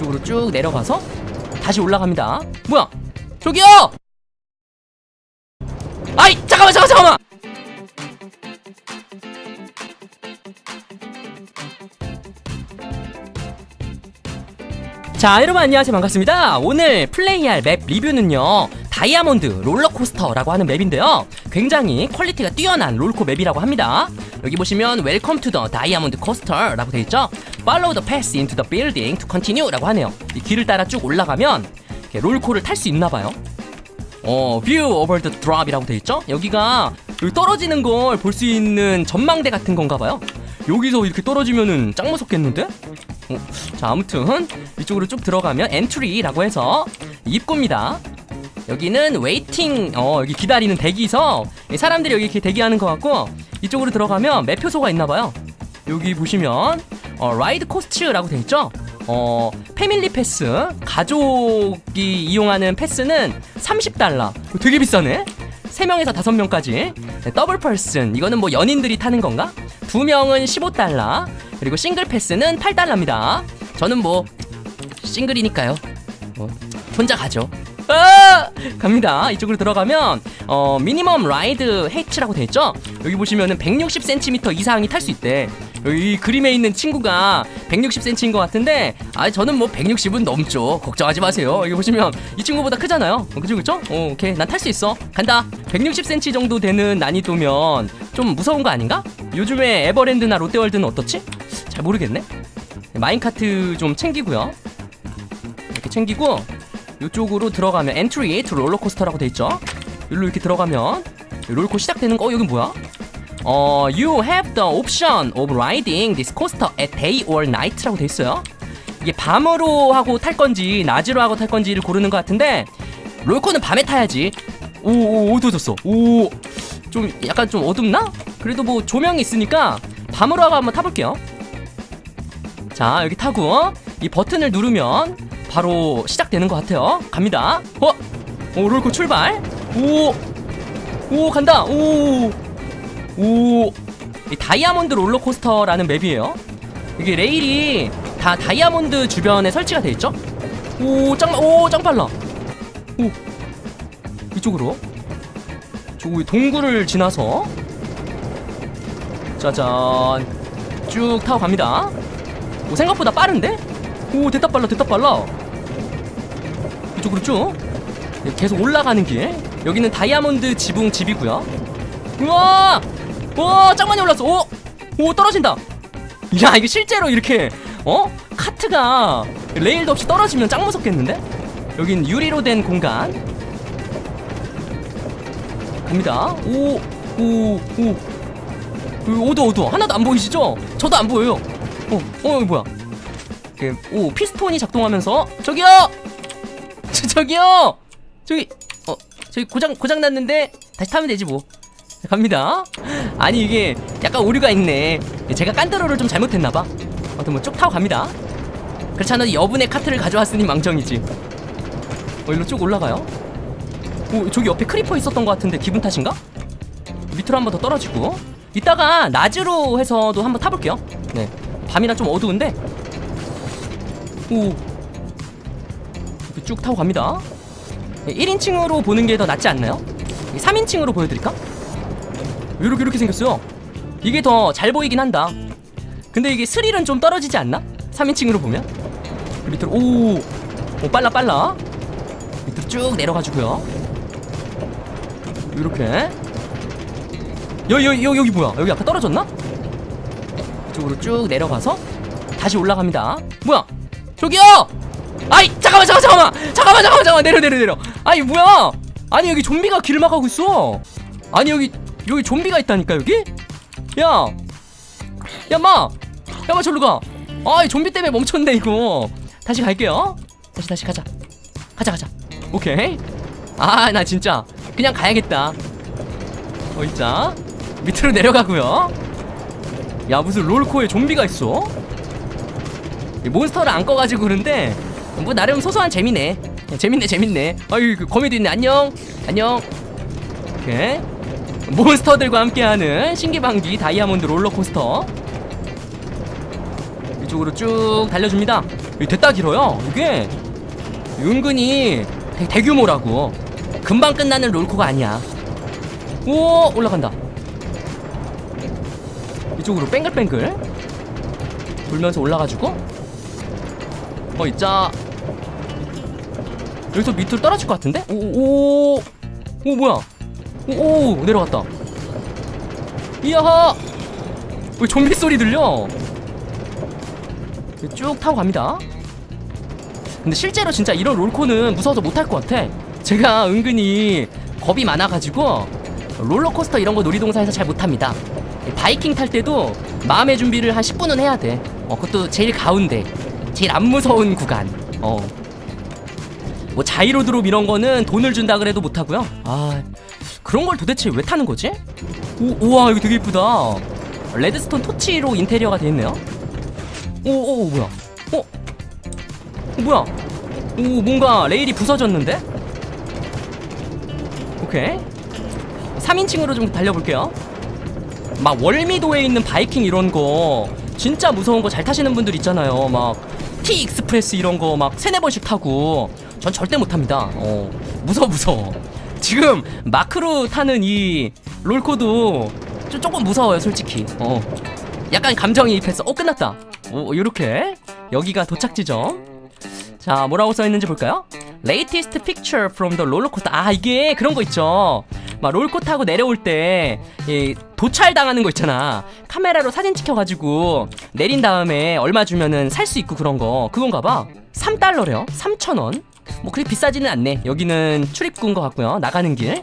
이쪽으로 쭉 내려가서 다시 올라갑니다. 뭐야? 저기요! 아이 잠깐만 잠깐 잠깐만. 자 여러분 안녕하세요 반갑습니다 오늘 플레이할 맵 리뷰는요 다이아몬드 롤러코스터라고 하는 맵인데요. 굉장히 퀄리티가 뛰어난 롤코 맵이라고 합니다. 여기 보시면 웰컴 투 더 다이아몬드 코스터라고 되어 있죠. Follow the path into the building to continue 라고 하네요. 이 길을 따라 쭉 올라가면 롤코를 탈 수 있나 봐요. 어, view over the drop이라고 되어 있죠? 여기가 여기 떨어지는 걸 볼 수 있는 전망대 같은 건가 봐요. 여기서 이렇게 떨어지면은 짱 무섭겠는데? 어, 자 아무튼 이쪽으로 쭉 들어가면 엔트리라고 해서 입구입니다. 여기는 웨이팅 어 여기 기다리는 대기서 사람들이 여기 이렇게 대기하는 것 같고 이쪽으로 들어가면 매표소가 있나봐요. 여기 보시면 어, 라이드 코스츠라고 돼 있죠. 어 패밀리 패스 가족이 이용하는 패스는 30달러 되게 비싸네. 3명에서 5명까지 더블 펄슨 이거는 뭐 연인들이 타는 건가? 2명은 15달러 그리고 싱글 패스는 8달러입니다 저는 뭐 싱글이니까요 뭐 혼자 가죠 아! 갑니다. 이쪽으로 들어가면 어 미니멈 라이드 헤이츠라고 돼 있죠? 여기 보시면은 160cm 이상이 탈 수 있대. 이 그림에 있는 친구가 160cm인 것 같은데 아 저는 뭐 160은 넘죠. 걱정하지 마세요. 여기 보시면 이 친구보다 크잖아요. 어, 그죠 그죠? 어, 오케이. 난 탈 수 있어. 간다. 160cm 정도 되는 난이도면 좀 무서운 거 아닌가? 요즘에 에버랜드나 롯데월드는 어떻지? 잘 모르겠네. 마인카트 좀 챙기고요. 이렇게 챙기고 이쪽으로 들어가면 엔트리 투 롤러코스터라고 돼 있죠. 여기로 이렇게 들어가면 롤코 시작되는 거. 어 여기 뭐야? 어 you have the option of riding this coaster at day or night라고 돼 있어요. 이게 밤으로 하고 탈 건지 낮으로 하고 탈 건지를 고르는 것 같은데 롤코는 밤에 타야지. 오 오 어두워졌어. 오 좀 약간 좀 어둡나? 그래도 뭐 조명이 있으니까 밤으로 하고 한번 타볼게요. 자 여기 타고 이 버튼을 누르면 바로 시작되는 것 같아요. 갑니다. 어? 오 롤코 출발. 오 오 간다. 오오. 이 다이아몬드 롤러코스터라는 맵이에요. 이게 레일이 다 다이아몬드 주변에 설치가 돼 있죠? 오 짱 오 짱 빨라. 오. 이쪽으로. 저기 동굴을 지나서 짜잔. 쭉 타고 갑니다. 오 생각보다 빠른데? 오 됐다 빨라 됐다 빨라 이쪽으로 쭉 계속 올라가는 길. 여기는 다이아몬드 지붕 집이고요. 우와! 와 짱 많이 올랐어. 오, 오 떨어진다. 야 이게 실제로 이렇게 어? 카트가 레일도 없이 떨어지면 짱 무섭겠는데? 여긴 유리로 된 공간. 갑니다. 오 오오. 어두워 어두워 하나도 안 보이시죠? 저도 안 보여요. 어, 어, 여기 뭐야? 그, 오, 피스톤이 작동하면서 저기요! 저, 저기요! 저기, 어, 저기 고장 고장 났는데 다시 타면 되지 뭐. 갑니다. 아니 이게 약간 오류가 있네. 제가 깐드로를 좀 잘못했나봐. 아무튼 뭐쭉 타고 갑니다. 그렇지 않아도 여분의 카트를 가져왔으니 망정이지. 어, 일로 쭉 올라가요. 오, 저기 옆에 크리퍼 있었던 것 같은데 기분 탓인가? 밑으로 한 번 더 떨어지고 이따가 낮으로 해서도 한번 타볼게요. 네. 밤이라 좀 어두운데 오 쭉 타고 갑니다 1인칭으로 보는 게 더 낫지 않나요? 3인칭으로 보여드릴까? 이렇게 이렇게 생겼어요 이게 더 잘 보이긴 한다 근데 이게 스릴은 좀 떨어지지 않나? 3인칭으로 보면 그 밑으로 오, 오 빨라 빨라 밑으로 쭉 내려가지고요 이렇게 여기 여기 여기 뭐야 여기 아까 떨어졌나? 이쪽으로 쭉 내려가서 다시 올라갑니다. 뭐야? 저기요! 아이 잠깐만 잠깐 잠깐만 잠깐만 잠깐만 잠깐만 내려 내려 내려. 아니 뭐야? 아니 여기 좀비가 길 막하고 있어. 아니 여기 여기 좀비가 있다니까 여기? 야, 야마, 야마 절로 가. 아이 좀비 때문에 멈췄네 이거. 다시 갈게요. 다시 다시 가자. 가자 가자. 오케이. 아 나 진짜 그냥 가야겠다. 어 있자. 밑으로 내려가고요. 야 무슨 롤코에 좀비가 있어? 이 몬스터를 안 꺼가지고 그런데 뭐 나름 소소한 재미네 재밌네 재밌네 아유 그 거미도 있네 안녕 안녕 오케이 몬스터들과 함께하는 신기방기 다이아몬드 롤러코스터 이쪽으로 쭉 달려줍니다 됐다 길어요. 이게 은근히 대, 대규모라고. 금방 끝나는 롤코가 아니야. 오 올라간다. 이쪽으로 뱅글뱅글 돌면서 올라가지고 어 있자. 여기서 밑으로 떨어질 것 같은데? 오오오 오, 오, 뭐야? 오, 오 내려갔다. 이야 왜 좀비 소리 들려? 쭉 타고 갑니다. 근데 실제로 진짜 이런 롤코는 무서워서 못탈것 같아. 제가 은근히 겁이 많아가지고 롤러코스터 이런 거 놀이동산에서 잘 못합니다. 바이킹 탈 때도 마음의 준비를 한 10분은 해야 돼. 어, 그것도 제일 가운데, 제일 안 무서운 구간. 어. 뭐 자이로 드롭 이런 거는 돈을 준다 그래도 못 하고요. 아, 그런 걸 도대체 왜 타는 거지? 오, 우와 이거 되게 이쁘다. 레드스톤 토치로 인테리어가 돼 있네요. 오, 오, 오 뭐야? 어? 어, 뭐야? 오, 뭔가 레일이 부서졌는데? 오케이. 3인칭으로 좀 달려볼게요. 막 월미도에 있는 바이킹 이런 거 진짜 무서운 거 잘 타시는 분들 있잖아요. 막 T 익스프레스 이런 거 막 세네 번씩 타고 전 절대 못 탑니다. 어, 무서워 무서워. 지금 마크로 타는 이 롤코도 좀 조금 무서워요, 솔직히. 어. 약간 감정이입했어. 어, 끝났다. 오, 요렇게 여기가 도착 지점. 자, 뭐라고 써 있는지 볼까요? Latest picture from the roller coaster. 아, 이게 그런 거 있죠. 막 롤코 타고 내려올 때 이, 도찰 당하는 거 있잖아. 카메라로 사진 찍혀가지고 내린 다음에 얼마 주면은 살 수 있고 그런 거. 그건가 봐. 3달러래요. 3,000원. 뭐 그리 비싸지는 않네. 여기는 출입구인 것 같고요. 나가는 길.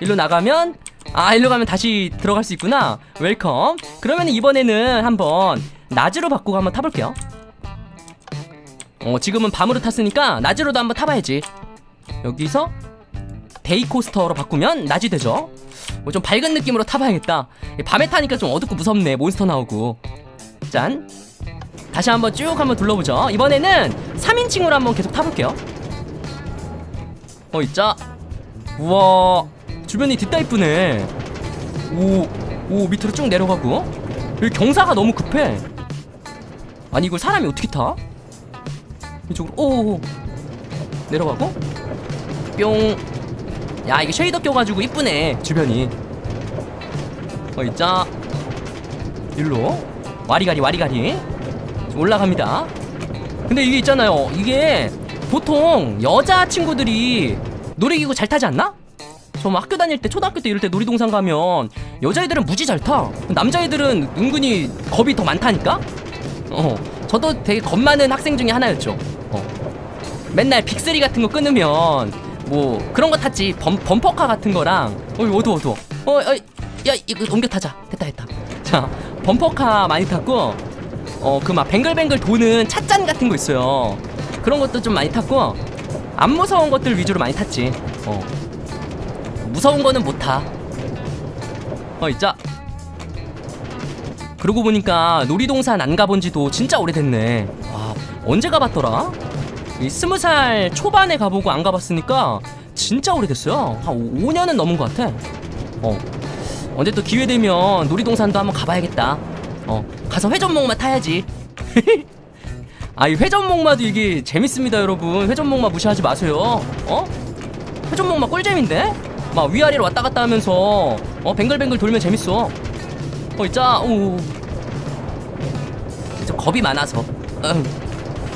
일로 나가면 아 일로 가면 다시 들어갈 수 있구나. 웰컴. 그러면 이번에는 한번 낮으로 바꾸고 한번 타볼게요. 어 지금은 밤으로 탔으니까 낮으로도 한번 타봐야지. 여기서 데이 코스터로 바꾸면 낮이 되죠. 뭐 좀 밝은 느낌으로 타봐야겠다. 밤에 타니까 좀 어둡고 무섭네. 몬스터 나오고. 짠. 다시 한번 쭉 한번 둘러보죠. 이번에는 3인칭으로 한번 계속 타볼게요. 어 있자. 우와. 주변이 뒷다 이쁘네. 오, 오 밑으로 쭉 내려가고. 여기 경사가 너무 급해. 아니 이걸 사람이 어떻게 타? 이쪽으로 오 내려가고 뿅. 야 이게 쉐이더 껴가지고 이쁘네 주변이. 어 있자. 일로 와리가리 와리가리 좀 올라갑니다. 근데 이게 있잖아요. 이게 보통 여자 친구들이 놀이기구 잘 타지 않나? 저뭐 학교 다닐 때 초등학교 때 이럴 때 놀이동산 가면 여자애들은 무지 잘 타. 남자애들은 은근히 겁이 더 많다니까. 어, 저도 되게 겁 많은 학생 중에 하나였죠. 어. 맨날 빅스리 같은 거 끊으면 뭐 그런 거 탔지. 범, 범퍼카 같은 거랑 어 어두워 어두워. 어, 어, 야 이거 옮겨 타자. 됐다 됐다. 자, 범퍼카 많이 탔고 어 그 막 뱅글뱅글 도는 찻잔 같은 거 있어요. 그런 것도 좀 많이 탔고 안 무서운 것들 위주로 많이 탔지. 어. 무서운 거는 못 타. 어 있자. 그러고 보니까 놀이동산 안 가본 지도 진짜 오래됐네. 와, 언제 가봤더라? 이 스무 살 초반에 가보고 안 가봤으니까 진짜 오래됐어요. 한 5년은 넘은 것 같아. 어. 언제 또 기회 되면 놀이동산도 한번 가봐야겠다. 어. 가서 회전목마 타야지. 아, 이 회전목마도 이게 재밌습니다, 여러분. 회전목마 무시하지 마세요. 어? 회전목마 꿀잼인데? 막 위아래로 왔다 갔다 하면서 어 뱅글뱅글 돌면 재밌어. 어 있자. 오. 저 겁이 많아서. 응.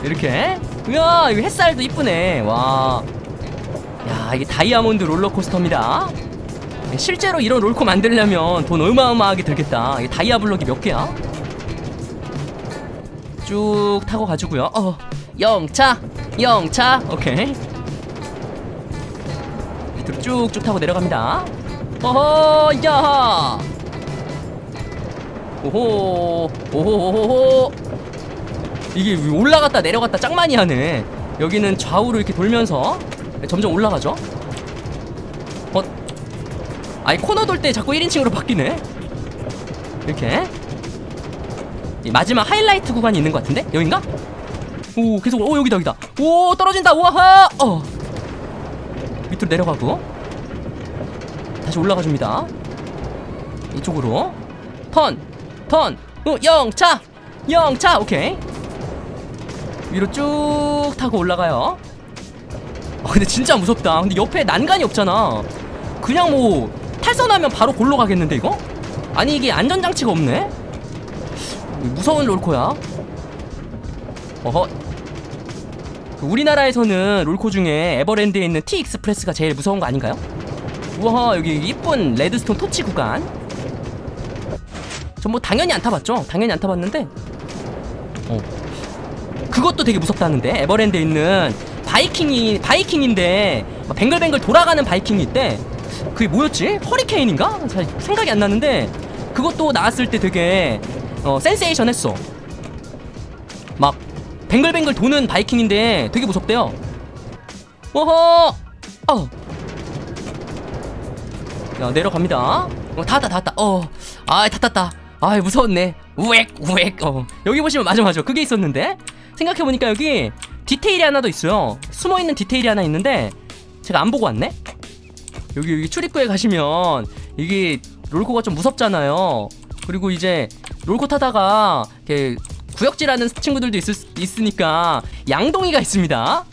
이렇게. 이야, 이 햇살도 이쁘네. 와. 야, 이게 다이아몬드 롤러코스터입니다. 실제로 이런 롤코 만들려면 돈 어마어마하게 들겠다. 이게 다이아 블록이 몇 개야? 쭉 타고 가지고요. 어, 영차, 영차. 오케이. 밑으로 쭉쭉 타고 내려갑니다. 어허, 야. 오호, 오호호호. 이게 올라갔다 내려갔다 짱 많이 하네. 여기는 좌우로 이렇게 돌면서 점점 올라가죠. 어, 아니 코너 돌 때 자꾸 1인칭으로 바뀌네. 이렇게. 이 마지막 하이라이트 구간이 있는 것 같은데? 여긴가? 오, 계속 오 여기다 여기다. 오 떨어진다. 우와하. 어. 밑으로 내려가고 다시 올라가 줍니다. 이쪽으로 턴, 턴, 어, 영차, 영차, 오케이. 위로 쭉 타고 올라가요. 아, 근데 진짜 무섭다. 근데 옆에 난간이 없잖아. 그냥 뭐 탈선하면 바로 골로 가겠는데 이거? 아니 이게 안전장치가 없네. 무서운 롤코야. 어허. 그 우리나라에서는 롤코 중에 에버랜드에 있는 T 익스프레스가 제일 무서운 거 아닌가요? 우와 여기 이쁜 레드스톤 토치 구간. 전 뭐 당연히 안 타봤죠. 당연히 안 타봤는데. 어. 그것도 되게 무섭다는데 에버랜드에 있는 바이킹이 바이킹인데 막 뱅글뱅글 돌아가는 바이킹이 있대. 그게 뭐였지? 허리케인인가? 잘 생각이 안 나는데 그것도 나왔을 때 되게 어, 센세이션 했어. 막 뱅글뱅글 도는 바이킹인데 되게 무섭대요. 워허! 어. 야 내려갑니다. 어, 닿았다 닿았다. 어, 아 닿았다. 아 무서웠네. 우엑 우엑. 어 여기 보시면 맞아 맞아 그게 있었는데 생각해 보니까 여기 디테일이 하나 더 있어요. 숨어 있는 디테일이 하나 있는데 제가 안 보고 왔네. 여기 여기 출입구에 가시면 이게 롤코가 좀 무섭잖아요. 그리고 이제 롤코 타다가 이렇게 구역질하는 친구들도 있을, 수- 있으니까 양동이가 있습니다.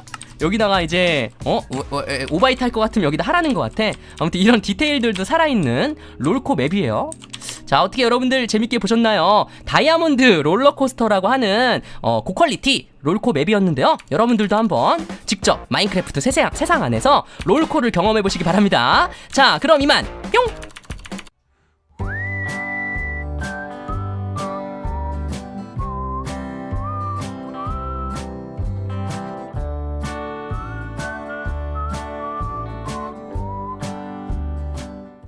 여기다가 이제 어 오- 오- 에, 오바이트 할 것 같으면 여기다 하라는 것 같아. 아무튼 이런 디테일들도 살아있는 롤코 맵이에요. 자 어떻게 여러분들 재밌게 보셨나요? 다이아몬드 롤러코스터라고 하는 어, 고퀄리티 롤코 맵이었는데요. 여러분들도 한번 직접 마인크래프트 세상, 세상 안에서 롤코를 경험해 보시기 바랍니다. 자 그럼 이만 뿅!